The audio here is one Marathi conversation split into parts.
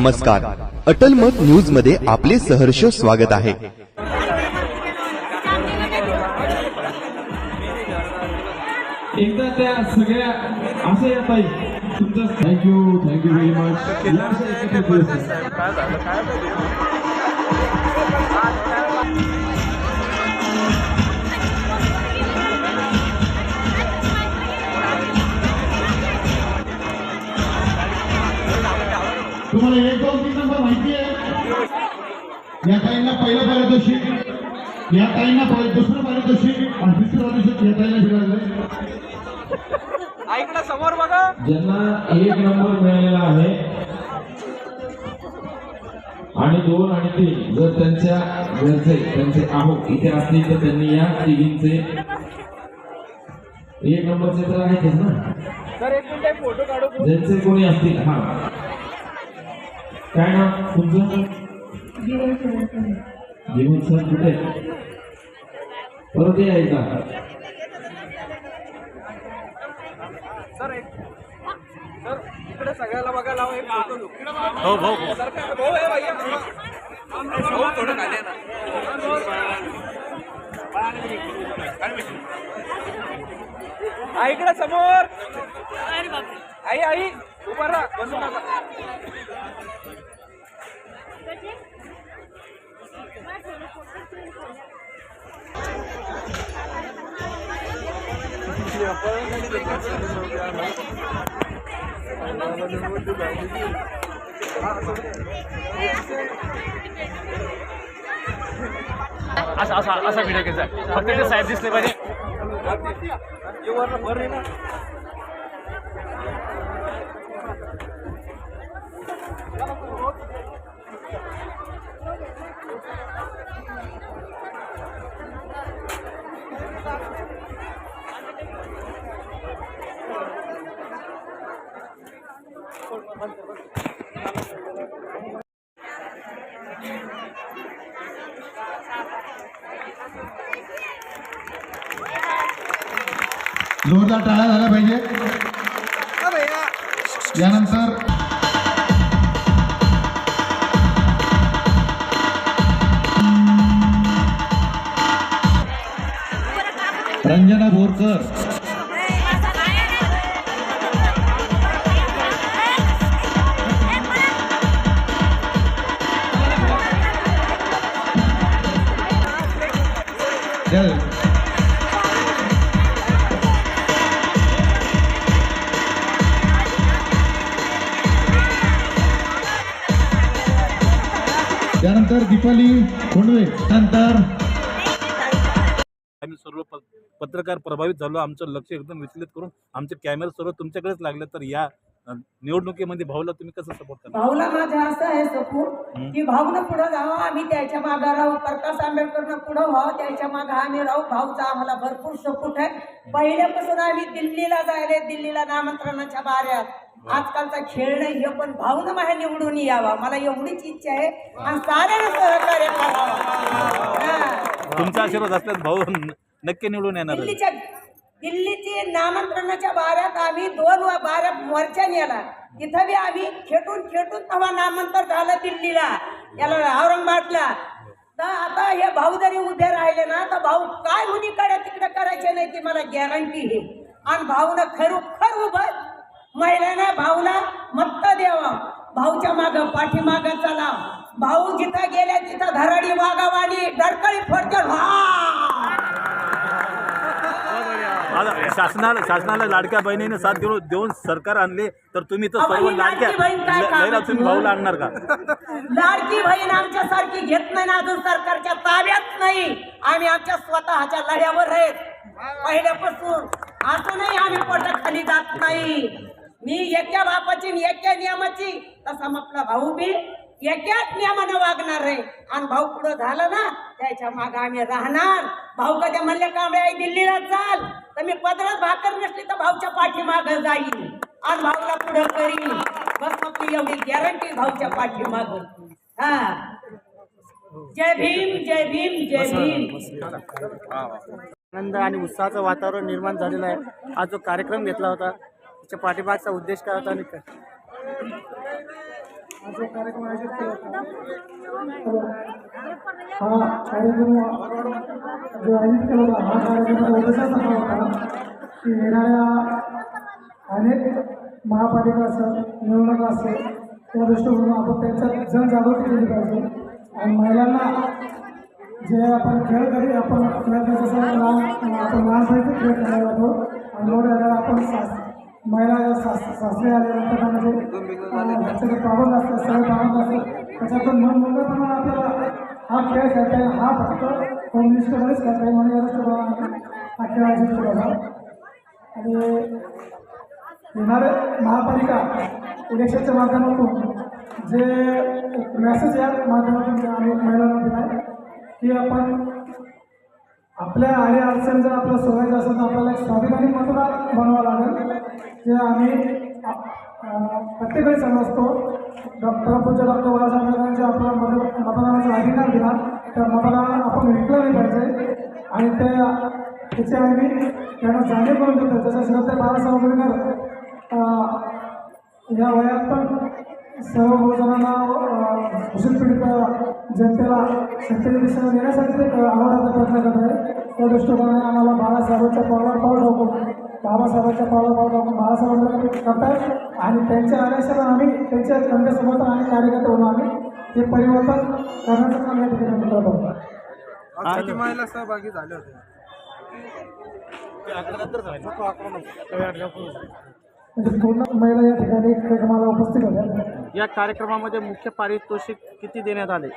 नमस्कार. अटल मत न्यूजमध्ये आपले सहर्ष स्वागत आहे. एकदा त्या सगळ्या असं येत आहे तुमचं थँक्यू थँक्यू व्हेरी मच तुम्हाला एक दोन तीन नंबर माहिती आहे. या ताईंना पहिलं पारितोषिक या ताईंना दुसरं पारितोषिक आणि तिसरं पारितोषिक या ताईंना मिळालं ऐकडा समोर बघा. ज्यांना एक नंबर मिळालेला आहे आणि दोन आणि तीन जर त्यांच्या घरचे त्यांचे आहो इथे असतील तर त्यांनी या तिघींचे एक नंबरचे तर आहेतच ना? सर एक मिनिट फोटो काढू. ज्यांचे कोणी असतील हा. काय नाव? तुमचं? जीवन सर कुठे? परत या एकदा. सर एक सर इकडे सगळ्याला बघा लावा एक फोटो घेऊ हो भाऊ सर भाऊ भाऊ थोडं खाली ना आईकडे समोर. आई आई. उभा राहा. बसू नका. असा असा असा व्हिडिओ घ्यायचा फक्त ते साहेब दिसले पाहिजे. जोरदार टाळ्या झाल्या पाहिजे. यानंतर रंजना बोरकर चल. दीपाली खोंडवे नंतर आम्ही सर्व पत्रकार प्रभावित झालो. आमचं लक्ष एकदम विचलित करून आमचे कॅमेरे सर्व तुमच्याकडेच लागले. तर या निवडणुकीमध्ये भाऊला तुम्ही कसं सपोर्ट करणार? भाऊला माझा असं आहे सपूर की भाऊनं पुढं जावं. आम्ही त्याच्या मागं राहू. प्रकाश आंबेडकरनं पुढं व्हावं. त्याच्या मागं आम्ही राहू. भाऊचा आम्हाला भरपूर सपोर्ट आहे. पहिल्यापासून आम्ही दिल्लीला जायले. दिल्लीला नामंत्रणाच्या बाऱ्यात. आजकालचा खेळ नाही हे पण भाऊनं माझ्या निवडून यावा. मला एवढीच इच्छा आहे. आणि साऱ्यानं सहकार्य करावं. तुमचा आशीर्वाद असल्यास भाऊ नक्की निवडून येणार दिल्लीच्या दिल्लीची नामंत्रणाच्या बाऱ्यात आम्ही दोन वा- बाऱ्या मोर्चा नेला. तिथं बी आम्ही खेटून खेटून तेव्हा नामांतर झालं दिल्लीला. याला औरंगाबादला. तर आता हे भाऊ जरी उभे राहिले ना तर भाऊ काय हुनीकडे तिकडे करायचे नाही ती मला गॅरंटी आहे. आणि भाऊनं खरोखर उभं महिलांना भाऊला मत्त द्यावा. भाऊच्या माग पाठीमाग चला. भाऊ जिथं गेल्या तिथं धराडी वागावानी डरकळी फोडते आता शासनाला शासनाला लाडक्या बहिणीने साथ देऊन देऊन सरकार आणले तर तुम्ही तर सर्व लाडक्या तुम्ही भाऊला आणणार का? लाडकी बहीण आमच्या सारखी घेत नाही ना अजून सरकारच्या ताब्यात नाही. आम्ही आमच्या स्वतःच्या लढ्यावर आहेत. पहिल्यापासून अजूनही आम्ही पोटाखाली जात नाही. मी एका बापाची एका नियमाची तसा आपला भाऊ बी एकाच नियमानं वागणार आहे. आणि भाऊ पुढं झालं ना त्याच्यामागे आम्ही राहणार. भाऊ कधी म्हणले कांबळे आई दिल्लीला चाल. तर मी पदरात भाकर नसली तर भाऊच्या पाठीमाग जाईल आणि भाऊला पुढं करीन. बस आपली एवढी गॅरंटी भाऊच्या पाठीमाग. हा. जय भीम जय भीम जय भीम. आनंद आणि उत्साहाचं वातावरण निर्माण झालेलं आहे. आज जो कार्यक्रम घेतला होता त्याच्या पाठीमागचा उद्देश काय होता आणि काय? हा जो कार्यक्रम आयोजित केला होता. हा. कार्यक्रम जो आयोजित केला होता हा कार्यक्रम उद्देश असा होता की येणाऱ्या अनेक महापालिका असेल निवडणुका असेल त्या दृष्टीकोनातून आपण त्यांच्यात जनजागृती केली पाहिजे. आणि महिलांना जे आपण खेळ कधी आपण खेळतो जसं लहान आपण लहानपणीचे खेळ खेळायला जातो. आणि मोठे झाल्यावर आपण सास महिला या सास सासरे आल्यानंतर म्हणजे घरचे पावन असतात सगळे असतात त्याच्यातून मन मोकळेपणा आपल्याला हा खेळ खेळता येईल. हा फक्त कम्युनिस्टमध्येच खेळता येईल म्हणून या दृष्टीकोनाने हा खेळ आयोजित केला होता आणि येणारे महापालिका इलेक्शनच्या माध्यमातून जे मेसेज या माध्यमातून आम्ही महिलांना दिला आहे की आपण आपल्या आणि अडचण जर आपल्याला सोडायचं असेल तर आपल्याला एक स्वाभिमानी मतदार बनवावं लागेल. जे आम्ही अं, प्रत्येक वेळी समजतो डॉक्टर पूज्य डॉक्टर बाबासाहेब आंबेडकरांचे आपल्याला मत मतदानाचा अधिकार दिला त्या मतदानाला आपण विकलं नाही पाहिजे. आणि ते त्याचे आम्ही त्यांना जाणीव करून देतो. जसं श्रद्धे बाळासाहेब आंबेडकर या वयात पण सर्व बहुजनांना घोषित पीडित जनतेला सत्तेच्या दिशेने नेण्यासाठी ते आवडाचा प्रयत्न करत आहे त्या दृष्टिकोनाने आम्हाला बाळासाहेबांच्या पावलावर पाऊल टाकून बाबासाहेबांच्या पाऊल टाकून बाळासाहेबांना करतात आणि त्यांच्या आदेशाला आम्ही त्यांच्या समर्थन आणि कार्यकर्ते म्हणून आम्ही ते परिवर्तन करण्याचं काम या ठिकाणी करत आहोत. महिला सहभागी झाले होते. म्हणजे पूर्ण महिला या ठिकाणी कार्यक्रमाला उपस्थित होत्या. या कार्यक्रमामध्ये मुख्य पारितोषिक किती देण्यात आले?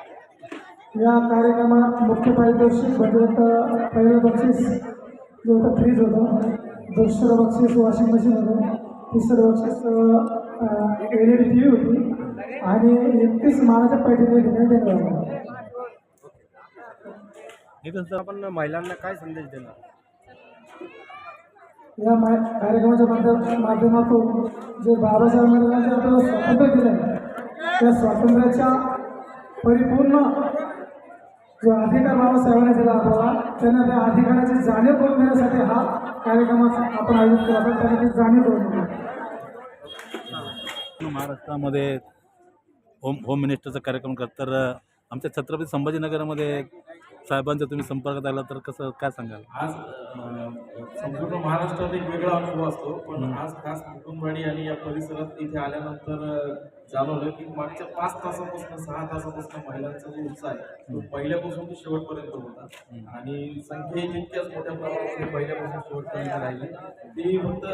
या कार्यक्रमात मुख्य पारितोषिक म्हणजे एक पहिलं बक्षीस जे होतं फ्रीज होतं. दुसरं बक्षीस वॉशिंग मशीन होतं तिसरं बक्षीस L E D T V होती आणि एकतीस मानाच्या पैठणी या ठिकाणी नितीन सर आपण महिलांना काय संदेश देणार या मा कार्यक्रमाच्या माध्य माध्यमातून जे बाबासाहेब आंबेडकरांचे आपल्याला स्वातंत्र्य दिलं आहे त्या स्वातंत्र्याच्या परिपूर्ण जो अधिकार बाबासाहेबांनी दिला आपल्याला त्यांना त्या अधिकाराची जाणीव करून देण्यासाठी हा कार्यक्रमाचा आपण आयोजित केला. होता त्यांना ती जाणीव करून दिली. महाराष्ट्रामध्ये होम होम मिनिस्टरचा कार्यक्रम करतात तर आमच्या छत्रपती संभाजीनगरमध्ये साहेबांच्या तुम्ही संपर्कात आला तर कसं काय सांगाल? आज संपूर्ण महाराष्ट्रात एक वेगळा अनुभव असतो पण आज खास कुटुंबवाडी आणि या परिसरात इथे आल्यानंतर जाणवलं की मागच्या पाच तासापासून सहा तासापासून महिलांचा जो उत्साह आहे तो पहिल्यापासून ते शेवटपर्यंत होता. आणि संख्या तितक्याच मोठ्या प्रमाणामध्ये पहिल्यापासून शेवटपर्यंत राहिली. ती फक्त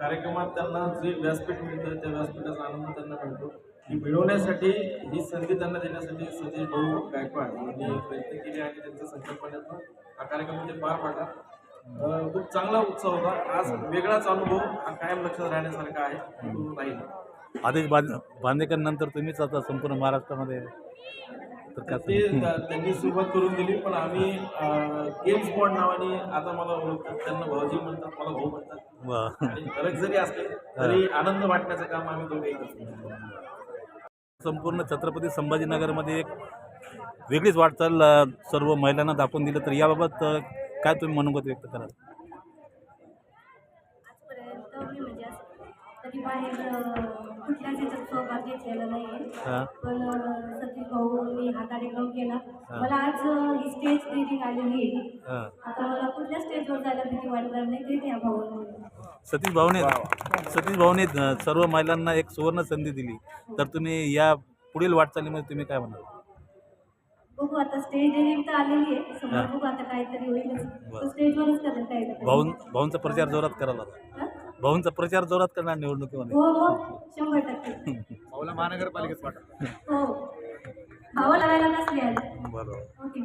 कार्यक्रमात त्यांना जे व्यासपीठ मिळतं त्या व्यासपीठाचा आनंद त्यांना मिळतो. ही मिळवण्यासाठी ही संधी त्यांना देण्यासाठी सतीश भाऊ गायकवाड यांनी प्रयत्न केले आणि त्यांच्या संकल्पनेतून हा कार्यक्रम ते पार पाडला. खूप चांगला उत्सव होता. आज वेगळाच अनुभव हा कायम लक्षात राहण्यासारखा आहे. तो राहील. आदेश बांध बांदेकर नंतर तुम्हीच आता संपूर्ण महाराष्ट्रामध्ये ते त्यांनी सुरुवात करून दिली पण आम्ही गेम्स बॉन्ड नावाने आता मला ओळखतात. त्यांना भाऊजी म्हणतात मला भाऊ म्हणतात. आणि फरक जरी असले तरी आनंद वाटण्याचं काम आम्ही दोघे करतो. संपूर्ण छत्रपती संभाजीनगरमध्ये एक वेगळीच वाटचाल सर्व महिलांना दाखवून दिलं. तर याबाबत काय तुम्ही मनोगत व्यक्त कराल? म्हणजे असं कधी बाहेर अं, कुठल्याच याच्यात सहभाग घेतलेला नाही हा. आहे पण अं, सतीश भाऊ मी हा कार्यक्रम केला. मला आज अं, ही स्टेज रिडिंग आलेली आहे. आता मला कुठल्या स्टेजवर जायला भीती वाटणार नाही ते त्या भाऊंमुळे सतीश भाऊने सतीश भाऊने सर्व महिलांना एक सुवर्ण संधी दिली. तर तुम्ही या पुढील वाटचालीमध्ये तुम्ही काय म्हणाल? बघू आता स्टेज रिडिंग तर आलेली आहे. समोर बघू आता काहीतरी होईलच. तो स्टेजवरच करेल काही भाऊन भाऊंचा प्रचार जोरात करायला भाऊंचा प्रचार जोरात करणार निवडणुकीमध्ये. हो हो. शंभर टक्के. भाऊला महानगरपालिकेत वाटत हो. नसले बरोबर. ओके.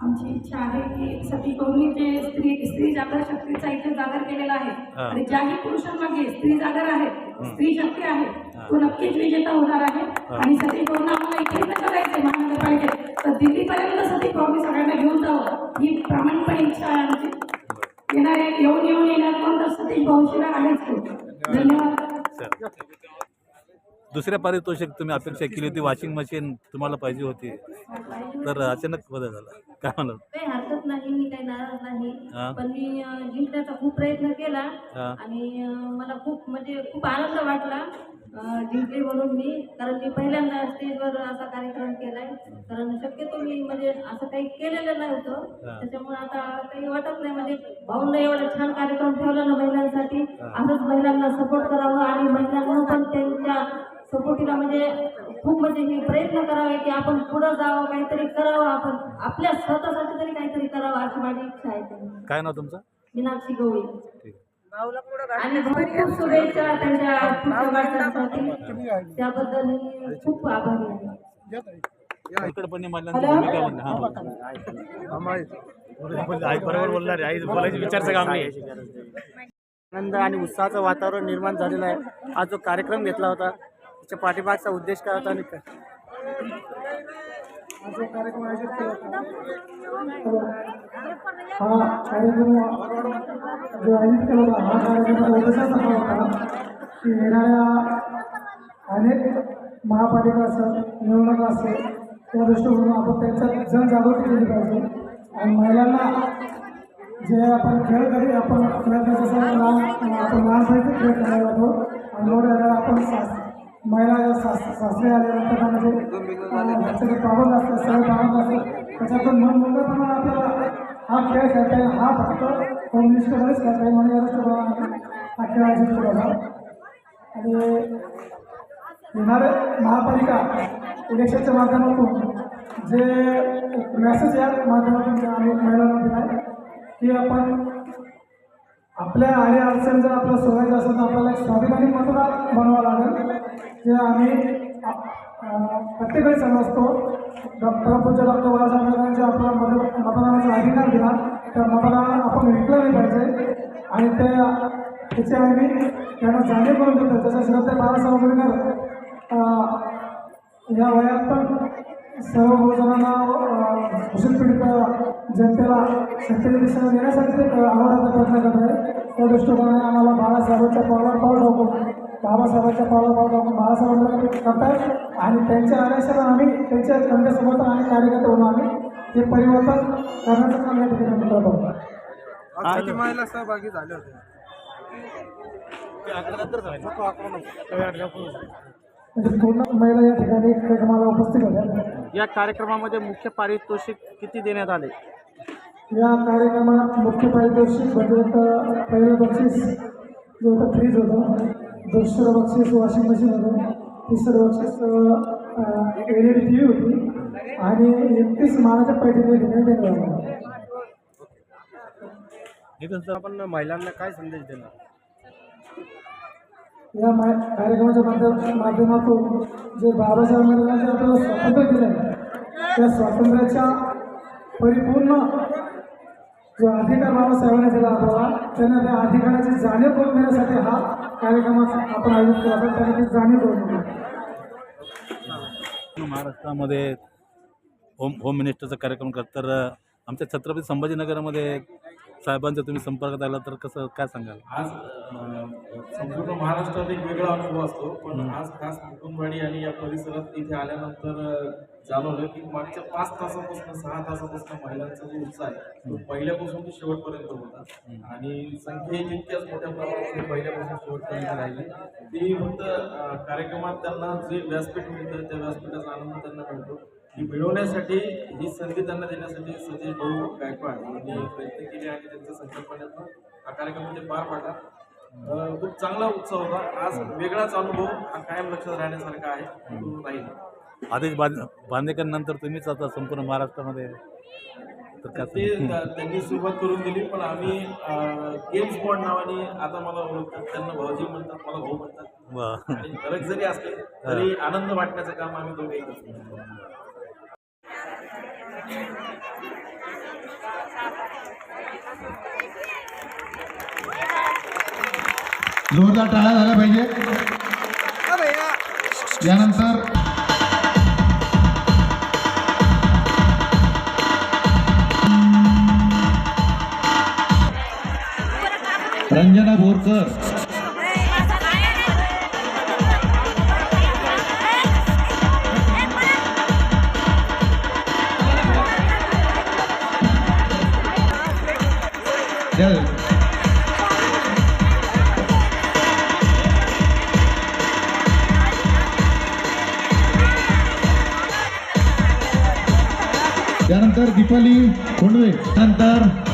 आमची इच्छा आहे की सती गौरी जे स्त्री स्त्री जागर शक्तीचा इथे जागर केलेला आहे. आणि ज्याही पुरुषांमागे स्त्री जागर आहे स्त्री शक्ती आहे तो नक्कीच विजेता होणार आहे. आणि सती गौरला आम्हाला इथे न करायचंय महानगरपालिकेत तर दिल्लीपर्यंत सती गौरनी सगळ्यांना घेऊन जावं ही प्रामाणिकपणे इच्छा आहे आमची. येणारे येऊन येऊन येणार कोण तर सतीश भाऊशिवाय आहेच. धन्यवाद. दुसऱ्या पारितोषिक तुम्ही अपेक्षा केली होती वॉशिंग मशीन तुम्हाला पाहिजे होती. तर अचानक बदल झाला. काय म्हणा काही हरकत नाही मी काही नाराज हा. नाही पण मी अं, जिंकण्याचा खूप प्रयत्न केला हा. आणि अं, मला खूप म्हणजे खूप आनंद वाटला अं, जिंकले म्हणून मी. कारण मी पहिल्यांदा स्टेजवर असा कार्यक्रम केलाय. कारण शक्यतो मी म्हणजे असं काही केलेलं नव्हतं. त्याच्यामुळे आता काही वाटत नाही. म्हणजे भाऊंना एवढा छान कार्यक्रम ठेवला ना महिलांसाठी. असंच महिलांना सपोर्ट करावं आणि महिलांना पण त्यांच्या सपोर्टीला म्हणजे खूप म्हणजे हे प्रयत्न करावे की आपण पुढं जावं काहीतरी करावं आपण आपल्या स्वतःसाठी तरी काहीतरी करावं अशी माझी इच्छा आहे. काय नाव तुमचं? मीनाक्षी गवळी. आणि खूप शुभेच्छा त्यांच्या वाटचालीसाठी त्याबद्दल मी खूप आभारी आहे. हा. आनंद आणि उत्साहाचं वातावरण निर्माण झालेलं आहे. आज जो कार्यक्रम घेतला होता त्याच्या पाठीमागचा उद्देश काय होता आणि काय? हा कार्यक्रम आयोजित केला होता. हा कार्यक्रम जो आयोजित केला होता हा कार्यक्रम उद्देश असा होता की येणाऱ्या अनेक महापालिका असेल निवडणुका असेल त्या दृष्टिकोनातून आपण त्यांच्यात जनजागृती केली पाहिजे. आणि महिलांना जे आपण खेळ कधी आपण जसं लहान आपण लहानपणीचे खेळ खेळला जातो आणि मोठे झाल्यावर आपण महिला या सास सासरे आल्यानंतर म्हणजे घरचे पावन असतात सगळे पावन असतात त्याच्यातून मन मोकळेपणा आपल्याला हा खेळ खेळता येईल. हा फक्त कम्युनिस्टमध्येच खेळता येईल म्हणून या दृष्टिकोनाने हा खेळ आयोजित केला होता आणि येणारे महापालिका इलेक्शनच्या माध्यमातून जे मेसेज या माध्यमातून आम्ही महिलांना दिला आहे की आपण आपल्या आणि अडचण जर आपल्याला सोडायचं असेल तर आपल्याला एक स्वाभिमानी मतदार बनवावं लागेल. जे आम्ही प्रत्येकाने समजतो डॉक्टर पूज्य डॉक्टर बाबासाहेब आंबेडकरांचे आपल्याला मत मतदानाचा अधिकार दिला त्या मतदान आपण विकलं नाही पाहिजे. आणि ते त्याचे आम्ही त्यांना जाणीव करून देतो. जसं श्रद्धे बाळासाहेब आंबेडकर या वयात पण सर्व बहुजनांना अं, पीडित जनतेला सत्तेच्या दिशेने नेण्यासाठी ते आवडायचा प्रयत्न करत आहे त्या दृष्टिकोनाने आम्हाला बाळासाहेबांच्या पावलावर पाऊल टाकून बाबासाहेबांच्या पाऊल टाकून बाळासाहेबांना करतायत आणि त्यांच्या आदेशाला आम्ही त्यांच्या समर्थन आणि कार्यकर्ते होऊन आम्ही ते परिवर्तन करण्याचं काम या ठिकाणी करत आहोत. सहभागी झाले होते. म्हणजे पूर्ण महिला या ठिकाणी कार्यक्रमाला उपस्थित होत्या. या कार्यक्रमामध्ये मुख्य पारितोषिक किती देण्यात आले? या कार्यक्रमात मुख्य पारितोषिक म्हणजे पहिलं बक्षीस जो होतं फ्रीज होतं. दुसरं बक्षीस वॉशिंग मशीन होतं तिसरं बक्षीस एल डी टी होती. आणि एकतीस मानाच्या पैठणी ठिकाणी नितीन सर आपण महिलांना काय संदेश देणार? या मा कार्यक्रमाच्या माध्यम माध्यमातून जे बाबासाहेब आंबेडकरांचे आपल्याला स्वातंत्र्य दिलं आहे त्या स्वातंत्र्याच्या परिपूर्ण जो अधिकार बाबासाहेबांनी दिला आपल्याला त्यांना त्या अधिकाराची जाणीव करून देण्यासाठी हा कार्यक्रम आपण आयोजित केला. होता त्यांना ती जाणीव करून दिली महाराष्ट्रामध्ये होम होम मिनिस्टरचा कार्यक्रम करत तर आमच्या छत्रपती संभाजीनगरमध्ये साहेबांच्या तुम्ही संपर्कात आला तर कसं काय सांगाल? आज संपूर्ण महाराष्ट्रात एक वेगळा अनुभव असतो पण आज खास मुकुंदवाडी आणि या परिसरात इथे आल्यानंतर जाणवलं की मागच्या पाच तासापासून सहा तासापासून महिलांचा जो उत्साह आहे तो पहिल्यापासून ते शेवटपर्यंत होता. आणि संख्या ही तितक्याच मोठ्या प्रमाणात ते पहिल्यापासून शेवटपर्यंत राहिली. ती फक्त कार्यक्रमात त्यांना जे व्यासपीठ मिळतं त्या व्यासपीठाचा आनंद त्यांना मिळतो. ही मिळवण्यासाठी ही संधी त्यांना देण्यासाठी सतीश भाऊ गायकवाड यांनी प्रयत्न केले आणि त्यांच्या संकल्पनेतून हा कार्यक्रम ते पार पाडला. खूप चांगला उत्सव होता. आज वेगळाच अनुभव हा कायम लक्षात राहण्यासारखा आहे. तो राहील. आदेश बांध बांदेकर नंतर तुम्हीच आता संपूर्ण महाराष्ट्रामध्ये तर ते त्यांनी सुरुवात करून दिली पण आम्ही गेम्स बॉन्ड नावाने आता मला ओळखतात. त्यांना भाऊजी म्हणतात मला भाऊ म्हणतात. आणि फरक जरी असले तरी आनंद वाटण्याचं काम आम्ही दोघे करतो जोरदार टाळ्या झाल्या पाहिजे. यानंतर अंजना बोरकर. त्यानंतर दीपाली कोंडवे त्यानंतर